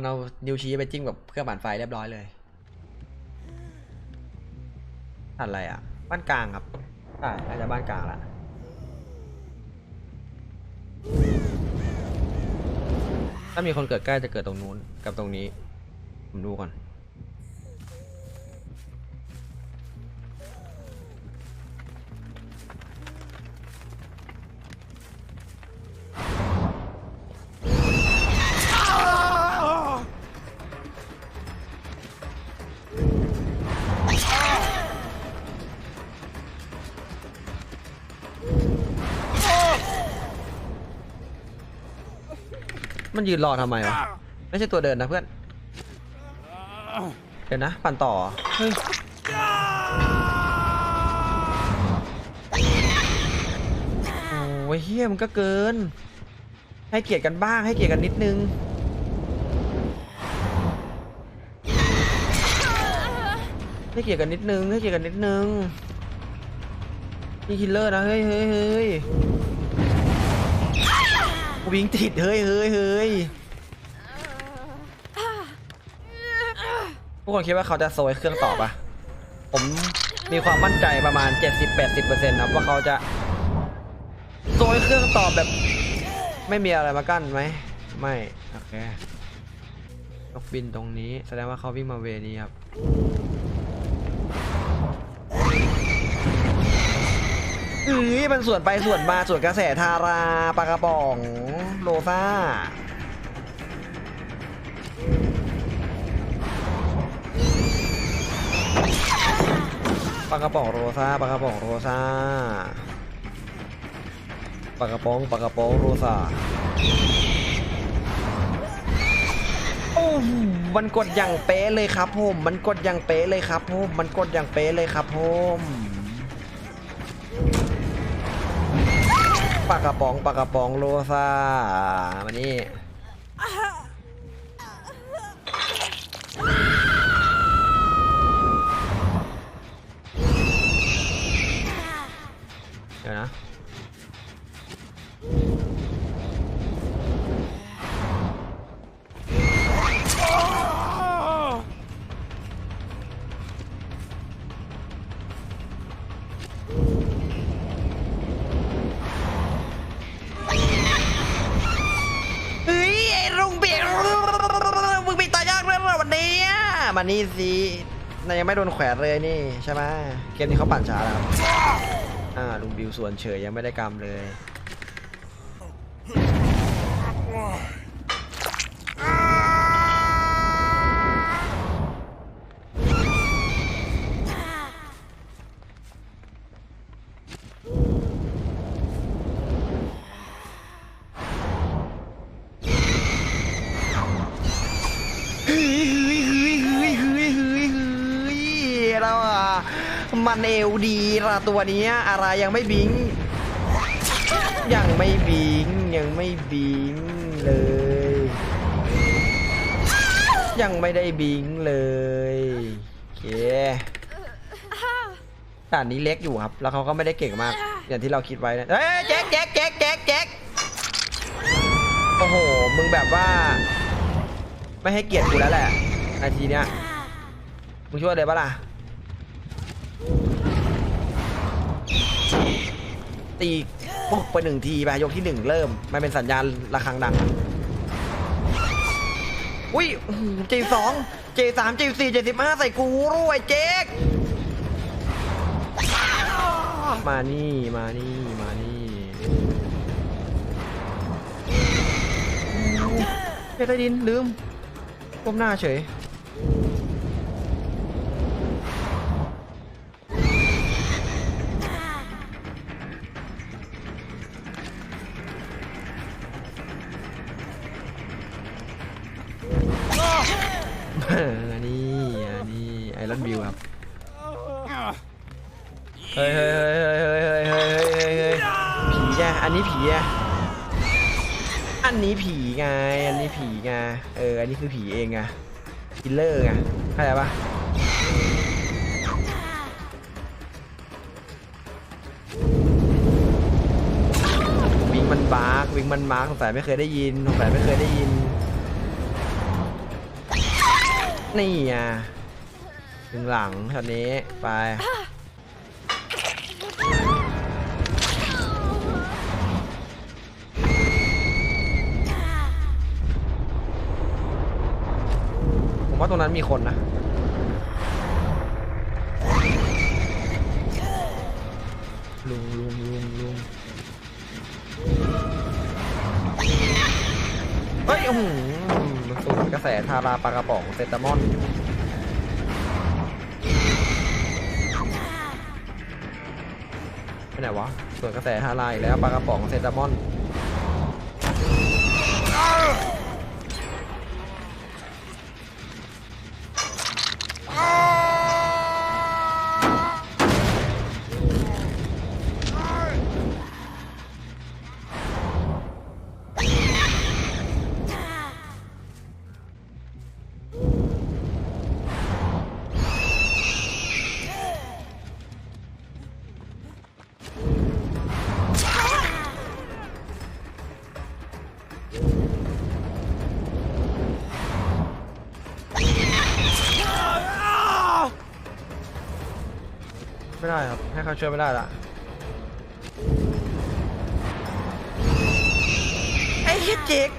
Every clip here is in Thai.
มันเอานิ้วชี้ไปจิ้มกับเครื่องปั่นไฟเรียบร้อยเลยอันอะไรอะ บ้านกลางครับใช่น่าจะบ้านกลางละถ้ามีคนเกิดใกล้จะเกิดตรงนู้นกับตรงนี้ ผมดูก่อน มันยืนรอทำไมวะ ไม่ใช่ตัวเดินนะเพื่อน เดี๋ยวนะ ปั่นต่อ เฮ้ย โอ้ยเฮียมันก็เกิน ให้เกียรติกันบ้าง ให้เกียรติกันนิดนึง ให้เกียรติกันนิดนึง ให้เกียรติกันนิดนึง นี่คิลเลอร์นะ เฮ้ยเฮ้ยเฮ้ย วิ่งติดเฮ้ยเฮ้ยเฮ้ยทุกคนคิดว่าเขาจะโซยเครื่องต่อปะผมมีความมั่นใจประมาณ 70-80%ครับว่าเขาจะโซยเครื่องตอบแบบ ไม่มีอะไรมากั้นไหมไม่โอเคนกบินตรงนี้แสดงว่าเขาวิ่งมาเวนี้ครับ เอ้ยมันส่วนไปส่วนมาส่วนกระแสทาราปลากระป๋องโลซ่าปลากระป๋องโรซ่าปลากระป๋องโรซ่าปลากระป๋องปลากระป๋องโรซ่าโอ้มันกดอย่างเป๊ะเลยครับผมมันกดอย่างเป๊ะเลยครับผมมันกดอย่างเป๊ะเลยครับผม ปลากระป๋องปลากระป๋องโลซามานี่เดี๋ยวนะ มานี่สินายยังไม่โดนแขวนเลยนี่ใช่ไหมเกมนี้เขาปั่นช้าแล้วอ่าลุงบิวส่วนเฉยยังไม่ได้กำเลย มันเอวดีละตัวนี้อะไรยังไม่บิง ยังไม่บิง ยังไม่บิงเลย ยังไม่ได้บิงเลยโอเคด่านนี้เล็กอยู่ครับ แล้วเขาก็ไม่ได้เก่งมาก อย่างที่เราคิดไว้นะเฮ้ยแจ็คแจ็คแจ็คแจ็คแจ็คโอ้โห มึงแบบว่า ไม่ให้เกียรติกูแล้วแหละนาทีเนี้ยมึงช่วยเลยปะล่ะ ตีปุ๊บไปหนึ่งทีไปยกที่หนึ่งเริ่ม มันเป็นสัญญาณระฆังดัง อุ้ยเจสองเจสามเจสี่เจสิบห้าใส่กูรวยเจ๊กมานี่มานี่มานี่เฮ้ยใต้ดินลืมก้มหน้าเฉย อันนี้อันนี้ไอรอนบิวครับเฮ้ยเฮ้ยเฮ้ยเฮ้ยเฮ้ยเฮ้ยเฮ้ยเฮ้ยผีไงอันนี้ผีไงอันนี้ผีไงอันนี้ผีไงเอออันนี้คือผีเองไงคิลเลอร์ไงเข้าใจปะวิ่งมันบาร์กวิ่งมันมาร์กสงสัยไม่เคยได้ยินสงสัยไม่เคยได้ยิน นี่อะถึงหลังช็อตนี้ไปผมว่าตรงนั้นมีคนนะลุงลุงลุงลุงเฮ้ยอื้ อหือมันสูดกระแสทาราปลากระป๋องเซตามอนไปไหนวะส่วนกระแสทาราอีกแล้วปลากระป๋องเซตามอน ไม่ได้ครับให้เขาช่วยไม่ได้ละไอ้เฮียเจ๊ก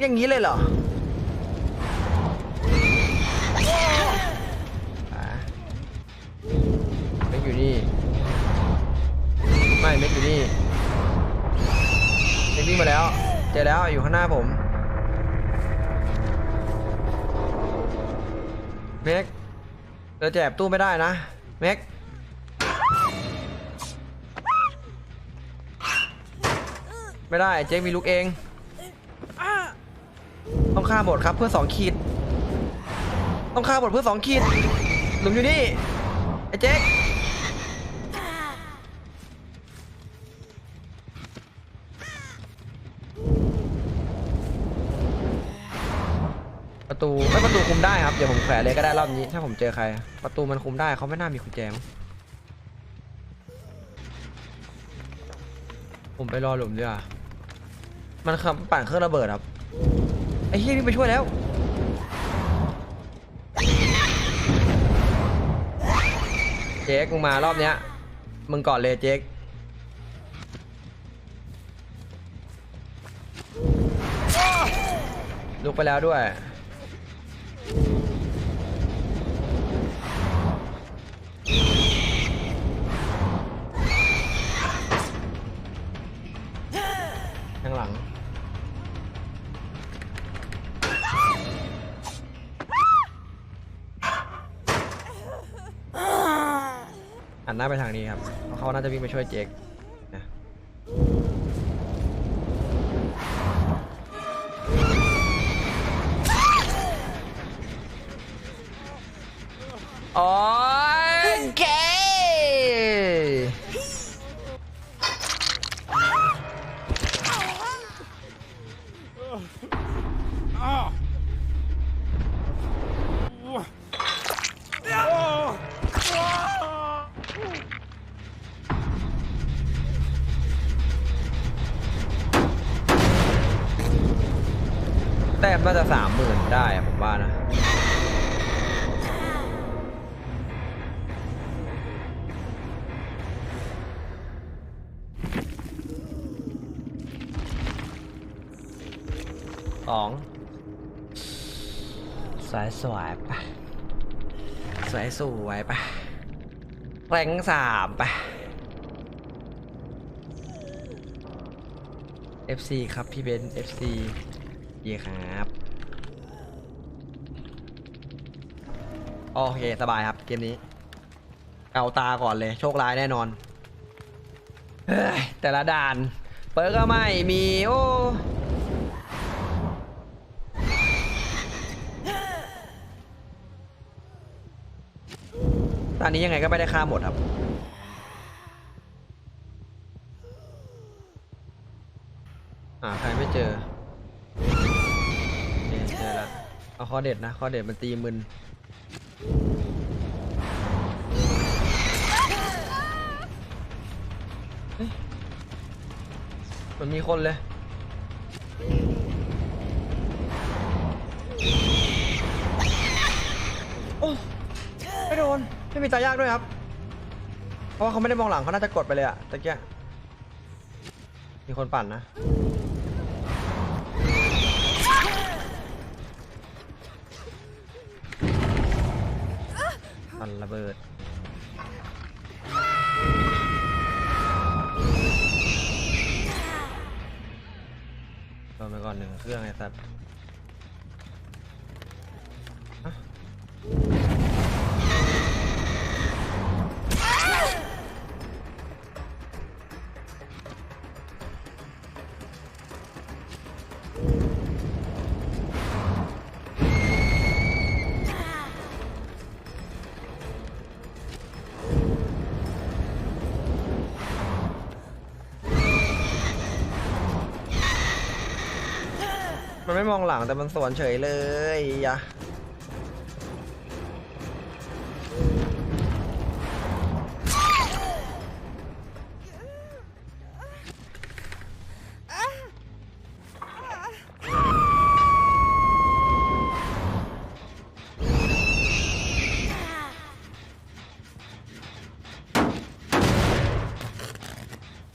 อย่างนี้เลยเหรอเม็กอยู่นี่ ไม่เม็กอยู่นี่เม็กวิ่งมาแล้ว เจอแล้วอยู่ข้างหน้าผมเม็ก เราแจบตู้ไม่ได้นะเม็กไม่ได้เจ๊มีลูกเอง ต้องฆ่าหมดครับเพื่อสองขีด ต้องฆ่าหมดเพื่อสองขีดหลุมอยู่นี่ไอ้เจ๊ ประตูไม่ประตูคุมได้ครับ เดี๋ยวผมแขวนเลยก็ได้รอบนี้ ถ้าผมเจอใคร ประตูมันคุมได้เขาไม่น่ามีกุญแจมั้งผมไปรอหลุมดีกว่ามันขับปั่นเครื่องระเบิดครับ ไอ้เฮียวิ่ไปช่วยแล้วเจ๊กมึงมารอบเนี้ย มึงก่อนเลยเจ๊กลุกไปแล้วด้วย หน้าไปทางนี้ครับเพราะเขาน่าจะวิ่งไปช่วยเจคนะโอ้ยเก แต้มน่าจะสามหมื่นได้ผมว่านะสองสวยสวยๆปะสวยสวยปะแรงสามปะ FC ครับพี่เบนซ์ FC เย่ครับ โอเค สบายครับ เกมนี้ เอาตาก่อนเลย โชคร้ายแน่นอน แต่ละด่าน เปิดก็ไม่ มี โอ้ ตอนนี้ยังไงก็ไม่ได้ค่าหมดครับ เอาข้อเด็ดนะข้อเด็ดมันตีมึนมันมีคนเลยโอ้ไม่โดน ไม่มีตายากด้วยครับ เพราะว่าเขาไม่ได้มองหลังเขาน่าจะกดไปเลยอะตะเกียมีคนปั่นนะ ระเบิด โดนไปก่อนหนึ่งเครื่องไอ้สัตว์ มันไม่มองหลังแต่มันสวนเฉยเลยยะ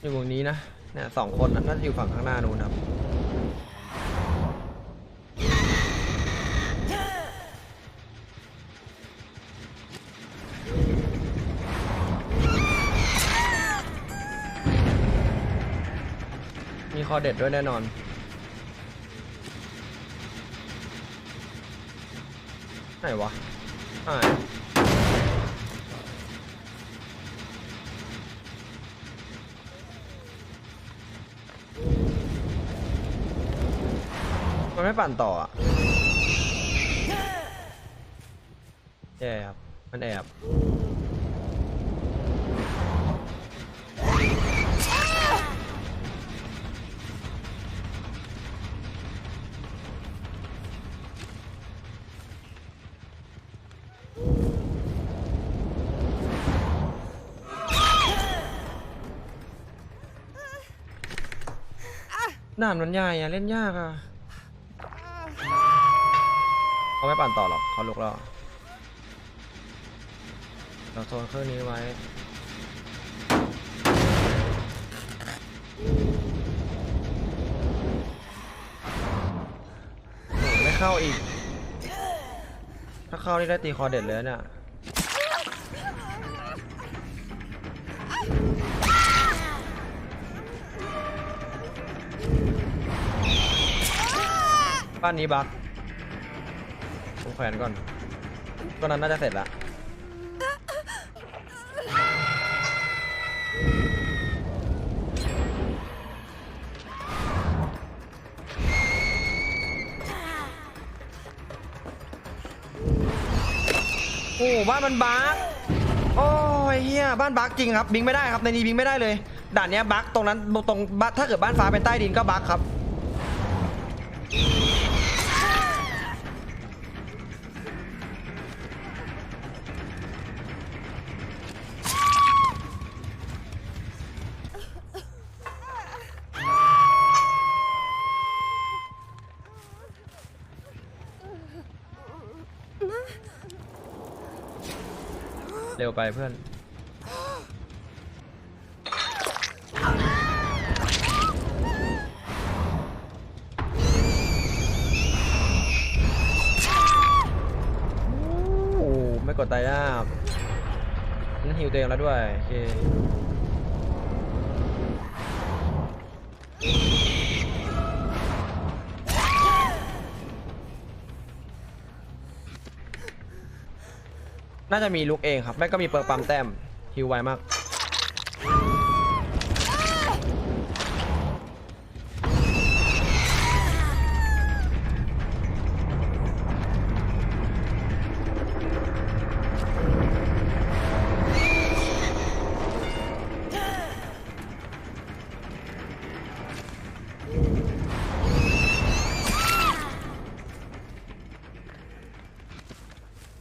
อยู่วงนี้นะเนี่ยสองคนน่ะน่าจะอยู่ฝั่งข้างหน้านู้นครับ อเด็ดด้วยแน่นอน ไหนวะหายมันไม่ปั่นต่ออะแย่ครับ มันแอบ ด่านมันใหญ่อะเล่นยากอะเขาไม่ปั่นต่อหรอกเขาลุกแล้วเราโซนเครื่องนี้ไว้ไม่เข้าอีก ถ้าเข้านี่ได้ตีคอเด็ดเลยเนี่ย บ้านนี้บักผมแขวนก่อนตัวนั้นน่าจะเสร็จละโอ้บ้านมันบักโอ้ยเฮียบ้านบักจริงครับบิงไม่ได้ครับในนี้บิงไม่ได้เลยด่านเนี้ยบักตรงนั้นตรงถ้าเกิดบ้านฟ้าเป็นใต้ดินก็บักครับ เร็วไปเพื่อน โอ้ไม่กดตายยากนั่นฮิวตัวเองแล้วด้วย โอเค น่าจะมีลุกเองครับ ไม่ก็มีเปิร์ปั๊มแต้มฮิวไวมาก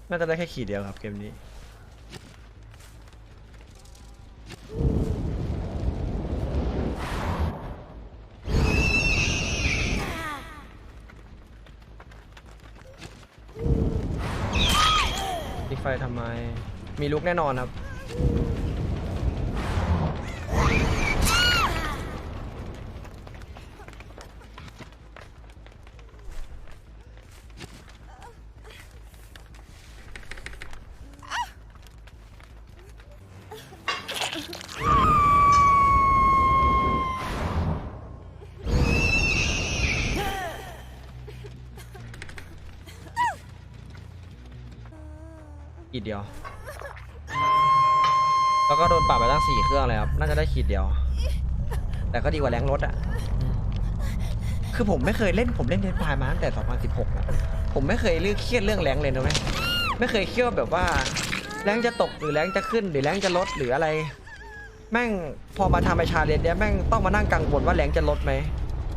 น่าจะได้แค่ขีดเดียวครับเกมนี้ไฟทำไม มีลุกแน่นอนครับ ขีดเดียว แล้วก็โดนปรับไปตั้งสี่เครื่องเลยครับ น่าจะได้ขีดเดียว แต่ก็ดีกว่าแรงรถอะคือผมไม่เคยเล่นผมเล่นเดนพายมาตั้งแต่ 2016อะผมไม่เคยเลือกเครียดเรื่องแรงเลยนะไหมไม่เคยเครียดว่าแบบว่า แรงจะตกหรือแรงจะขึ้นหรือแรงจะลดหรืออะไร แม่งพอมาทำไปชาเลนเนี้ยแม่งต้องมานั่งกังวลว่าแรงจะลดไหม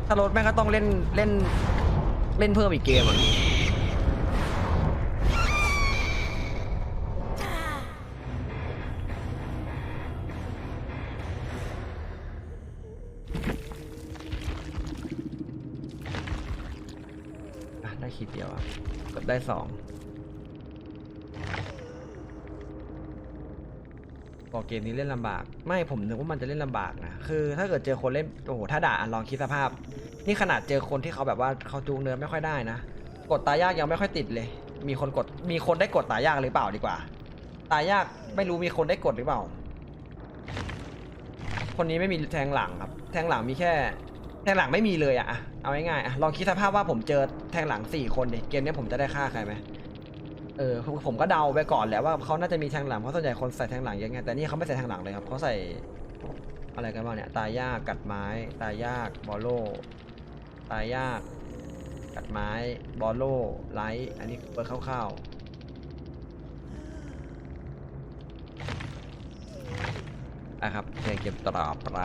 ถ้าลดแม่งก็ต้องเล่นเล่นเล่นเพิ่มอีกเกมอะได้ขีดเดียวอะกือบได้สอง บอกเกมนี้เล่นลำบาก ไม่ผมนึกว่ามันจะเล่นลำบากนะคือ ถ้าเกิดเจอคนเล่นโอ้โหถ้าด่าอะลองคิดสภาพ นี่ขนาดเจอคนที่เขาแบบว่าเขาจูงเนินไม่ค่อยได้นะกดตายากยังไม่ค่อยติดเลย มีคนกดมีคนได้กดตายากหรือเปล่าดีกว่า ตายากไม่รู้มีคนได้กดหรือเปล่า คนนี้ไม่มีแทงหลังครับ แทงหลังมีแค่ แทงหลังไม่มีเลยอะเอาง่ายๆลองคิดสภาพว่าผมเจอแทงหลังสี่คนดิเกมนี้ผมจะได้ฆ่าใครไหม เออผมผมก็เดาไปก่อนแหละว่าเขาน่าจะมีแทงหลังเพราะส่วนใหญ่คนใส่แทงหลังเยอะไงแต่นี่เขาไม่ใส่แทงหลังเลยครับเขาใส่อะไรกันบ้างเนี่ยตายยากกัดไม้ ตายยากบอลโล ตายยาก กัดไม้บอลโลไลท์อันนี้เปิดคร่าวๆอะครับเพลงเก็บต่อไป